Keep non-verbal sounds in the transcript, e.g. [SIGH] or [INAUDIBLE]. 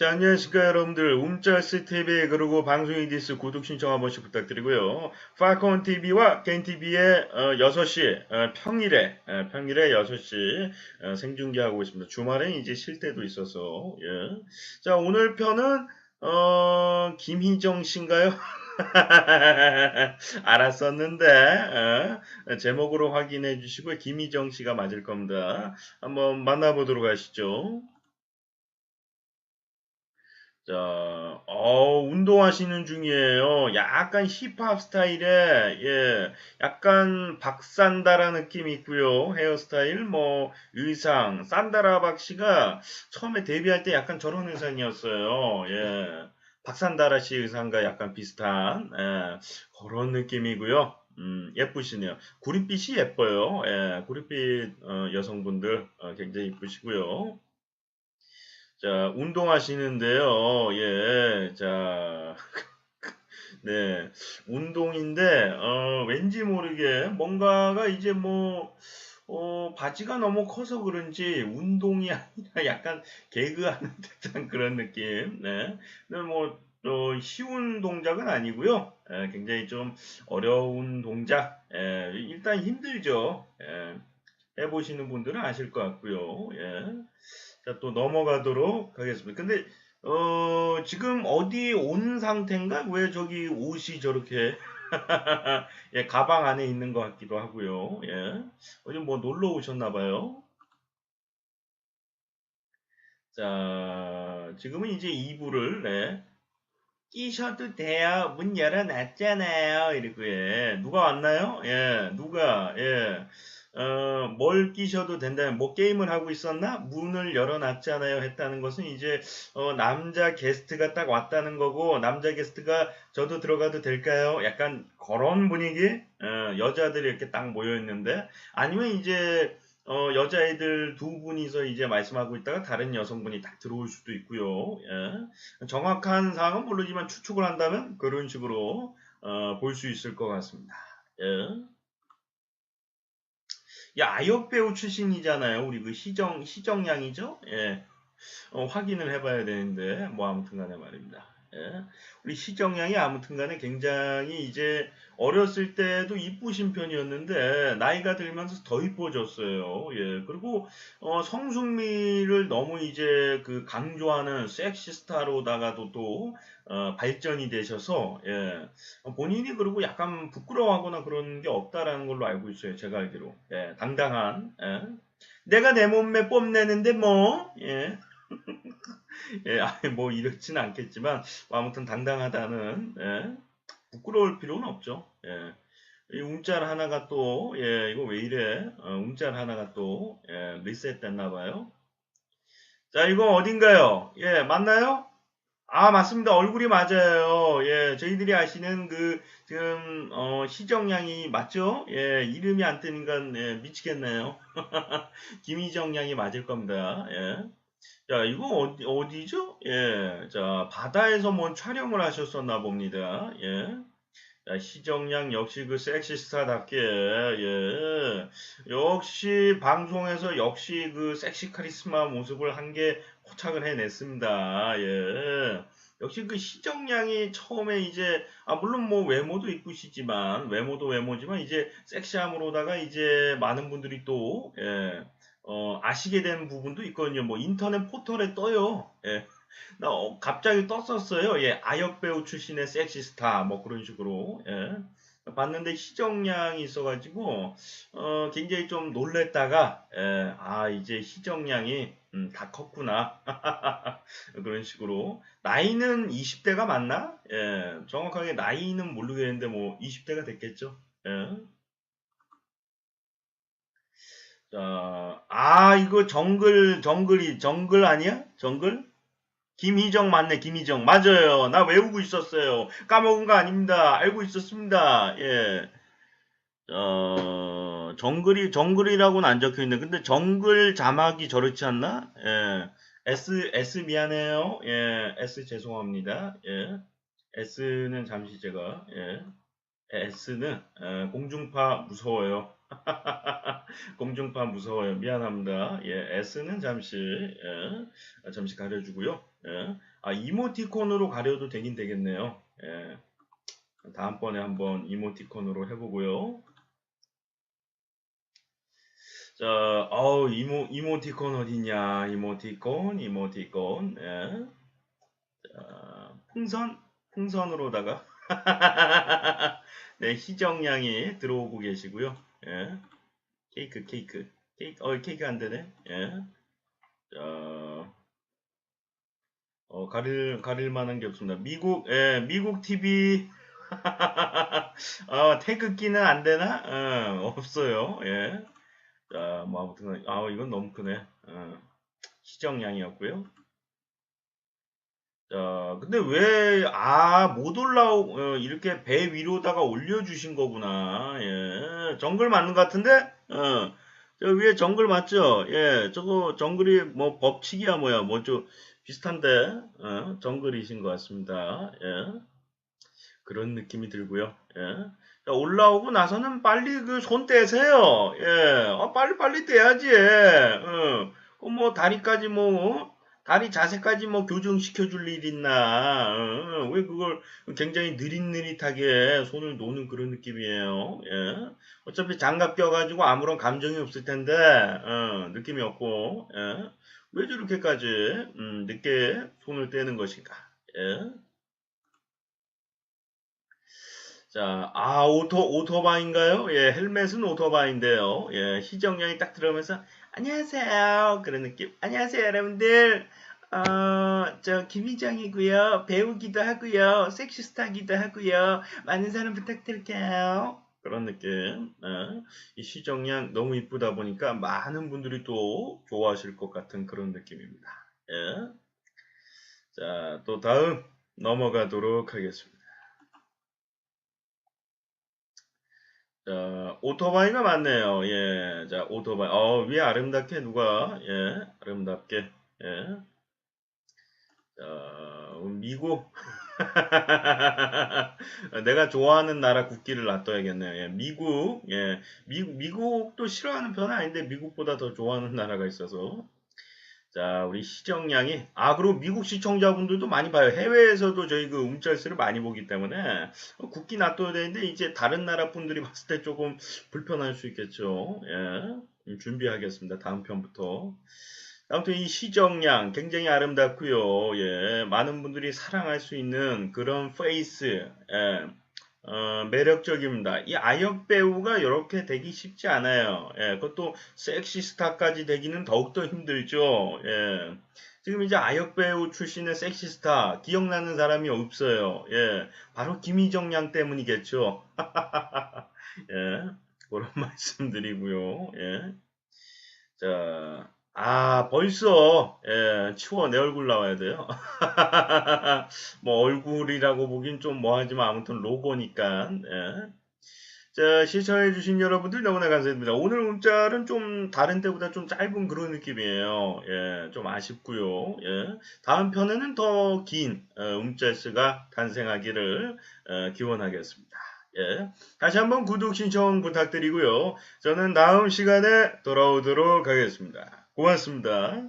자, 안녕하십니까, 여러분들. 움짤스 TV, 그리고 방송이 디스 구독 신청 한 번씩 부탁드리고요. 파콘 TV와 겐 TV의 어, 6시, 어, 평일에, 어, 평일에 6시 어, 생중계하고 있습니다. 주말에 이제 쉴 때도 있어서, 예. 자, 오늘 편은, 어, 김희정 씨인가요? [LAUGHS] 알았었는데, 어, 제목으로 확인해 주시고, 김희정 씨가 맞을 겁니다. 한번 만나보도록 하시죠. 자, 어, 운동하시는 중이에요. 약간 힙합 스타일에, 예, 약간 박산다라 느낌이 있고요. 헤어스타일, 뭐, 의상, 산다라 박 씨가 처음에 데뷔할 때 약간 저런 의상이었어요. 예, 박산다라 씨 의상과 약간 비슷한, 예, 그런 느낌이고요. 음, 예쁘시네요. 구릿빛이 예뻐요. 예, 구릿빛 어, 여성분들 어, 굉장히 이쁘시고요. 자, 운동하시는데요. 예, 자, [LAUGHS] 네, 운동인데, 어, 왠지 모르게 뭔가가 이제 뭐, 어, 바지가 너무 커서 그런지 운동이 [LAUGHS] 아니라 약간 개그하는 듯한 그런 느낌. 네. 근데 뭐, 어, 쉬운 동작은 아니고요. 예, 굉장히 좀 어려운 동작. 예, 일단 힘들죠. 예, 해보시는 분들은 아실 것 같고요. 예. 자, 또 넘어가도록 하겠습니다. 근데, 어, 지금 어디 온 상태인가? 왜 저기 옷이 저렇게, [LAUGHS] 예, 가방 안에 있는 것 같기도 하고요. 예. 어디 뭐 놀러 오셨나 봐요. 자, 지금은 이제 2부를, 네. 끼셔도 돼요. 문 열어놨잖아요. 이러고, 예. 누가 왔나요? 예, 누가, 예. 어, 뭘 끼셔도 된다면, 뭐 게임을 하고 있었나? 문을 열어놨잖아요. 했다는 것은 이제, 어, 남자 게스트가 딱 왔다는 거고, 남자 게스트가 저도 들어가도 될까요? 약간 그런 분위기? 어, 여자들이 이렇게 딱 모여 있는데, 아니면 이제, 어, 여자애들 두 분이서 이제 말씀하고 있다가 다른 여성분이 딱 들어올 수도 있고요. 예. 정확한 사항은 모르지만 추측을 한다면 그런 식으로 어, 볼 수 있을 것 같습니다. 예. 야, 아역 배우 출신이잖아요. 우리 그 희정, 희정양이죠? 예. 어, 확인을 해봐야 되는데, 뭐 아무튼 간에 말입니다. 예. 우리 희정양이 아무튼 간에 굉장히 이제 어렸을 때도 이쁘신 편이었는데, 나이가 들면서 더 이뻐졌어요. 예. 그리고, 어, 성숙미를 너무 이제 그 강조하는 섹시 스타로다가도 또, 어, 발전이 되셔서, 예. 본인이 그리고 약간 부끄러워하거나 그런 게 없다라는 걸로 알고 있어요. 제가 알기로. 예. 당당한, 예. 내가 내 몸매 뽐내는데 뭐, [LAUGHS] 예. [LAUGHS] 뭐 이렇진 않겠지만 뭐 아무튼 당당하다는 예, 부끄러울 필요는 없죠. 예. 이 움짤 하나가 또 예, 이거 왜 이래? 어, 움짤 하나가 또 예, 리셋 됐나 봐요. 자, 이거 어딘가요? 예, 맞나요? 아, 맞습니다. 얼굴이 맞아요. 예, 저희들이 아시는 그, 지금, 어, 시정양이 맞죠? 예, 이름이 안 뜨니까, 예, 미치겠네요. [LAUGHS] 김희정 양이 맞을 겁니다. 예. 자, 이거 어디, 어디 죠? 예, 자, 바다에서 뭔 촬영을 하셨었나 봅니다. 예. 자, 희정양 역시 그 섹시스타답게, 예. 역시 방송에서 역시 그 섹시 카리스마 모습을 한 게 포착을 해냈습니다. 예. 역시 그 희정양이 처음에 이제, 아, 물론 뭐 외모도 이쁘시지만, 외모도 외모지만 이제 섹시함으로다가 이제 많은 분들이 또, 예. 어, 아시게 된 부분도 있거든요. 뭐 인터넷 포털에 떠요. 예. 나 어, 갑자기 떴었어요. 예, 아역 배우 출신의 섹시스타 뭐 그런 식으로. 예. 봤는데 희정양이 있어가지고 어, 굉장히 좀 놀랬다가 예, 아 이제 희정양이 음, 다 컸구나 [LAUGHS] 그런 식으로 나이는 20대가 맞나? 예, 정확하게 나이는 모르겠는데 뭐 20대가 됐겠죠. 예. 자, 아, 이거 정글, 정글이, 정글 아니야? 정글? 김희정 맞네, 김희정. 맞아요. 나 외우고 있었어요. 까먹은 거 아닙니다. 알고 있었습니다. 예. 어, 정글이, 정글이라고는 안 적혀 있네. 근데 정글 자막이 저렇지 않나? 예. S, S 미안해요. 예. S 죄송합니다. 예. S는 잠시 제가, 예. S는, 예, 공중파 무서워요. [LAUGHS] 공중파 무서워요. 미안합니다. 예, S는 잠시, 예, 아, 잠시 가려주고요. 예. 아, 이모티콘으로 가려도 되긴 되겠네요. 예. 다음번에 한번 이모티콘으로 해보고요. 자, 어우, 이모, 이모티콘 어디냐? 이모티콘, 이모티콘, 예. 자, 풍선, 풍선으로다가, [LAUGHS] 네, 희정양이 들어오고 계시고요. 예. 케이크, 케이크. 케이크, 어, 케이크 안 되네. 예. 자, 어, 가릴, 가릴 만한 게 없습니다. 미국, 예, 미국 TV. 어, [LAUGHS] 태극기는 안 되나? 어, 없어요. 예. 자, 뭐, 아무튼, 아, 이건 너무 크네. 어, 시정량이었고요. 자, 근데 왜, 아, 못 올라오, 어, 이렇게 배 위로다가 올려주신 거구나. 예. 정글 맞는 것 같은데? 어, 저 위에 정글 맞죠? 예, 저거 정글이 뭐 법칙이야 뭐야, 뭐 좀 비슷한데, 어, 정글이신 것 같습니다. 예. 그런 느낌이 들고요. 예. 자, 올라오고 나서는 빨리 그 손 떼세요. 예. 어, 빨리 빨리 떼야지. 어. 어, 뭐 다리까지 뭐 어? 다리 자세까지 뭐 교정시켜 줄 일 있나? 어, 왜 그걸 굉장히 느릿느릿하게 손을 놓는 그런 느낌이에요. 예. 어차피 장갑 껴가지고 아무런 감정이 없을 텐데 어, 느낌이 없고 예. 왜 저렇게까지 음, 늦게 손을 떼는 것인가? 예. 자, 아, 오토, 오토바인가요? 예, 헬멧은 오토바인데요. 예, 희정양이 딱 들어오면서, 안녕하세요. 그런 느낌. 안녕하세요, 여러분들. 어, 저, 김희정이고요 배우기도 하고요 섹시스타기도 하고요 많은 사랑 부탁드릴게요. 그런 느낌. 예. 이 희정양 너무 이쁘다 보니까 많은 분들이 또 좋아하실 것 같은 그런 느낌입니다. 예. 자, 또 다음 넘어가도록 하겠습니다. 자, 오토바이가 맞네요. 예. 자, 오토바이. 어, 위에 아름답게 누가, 예. 아름답게, 예. 자, 미국. [LAUGHS] 내가 좋아하는 나라 국기를 놔둬야겠네요. 예. 미국, 예. 미국, 미국도 싫어하는 편은 아닌데, 미국보다 더 좋아하는 나라가 있어서. 자, 우리 시정량이, 아, 그리고 미국 시청자분들도 많이 봐요. 해외에서도 저희 그 움짤스를 많이 보기 때문에, 국기 놔둬야 되는데, 이제 다른 나라 분들이 봤을 때 조금 불편할 수 있겠죠. 예. 음, 준비하겠습니다. 다음 편부터. 아무튼 이 시정량 굉장히 아름답고요. 예. 많은 분들이 사랑할 수 있는 그런 페이스, 예. 어, 매력적입니다. 이 아역 배우가 이렇게 되기 쉽지 않아요. 예, 그것도 섹시 스타까지 되기는 더욱더 힘들죠. 예. 지금 이제 아역 배우 출신의 섹시 스타 기억나는 사람이 없어요. 예, 바로 김희정 양 때문이겠죠. [LAUGHS] 예, 그런 [LAUGHS] 말씀드리고요. 예. 자, 아, 벌써, 예, 치워 내 얼굴 나와야 돼요. [LAUGHS] 뭐, 얼굴이라고 보긴 좀 뭐하지만 아무튼 로고니까, 예. 자, 시청해주신 여러분들 너무나 감사드립니다. 오늘 문자는 좀 다른 때보다 좀 짧은 그런 느낌이에요. 예, 좀 아쉽고요. 예. 다음 편에는 더 긴, 어, 움짤스가 탄생하기를, 어, 기원하겠습니다. 예. 다시 한번 구독 신청 부탁드리고요. 저는 다음 시간에 돌아오도록 하겠습니다. 고맙습니다.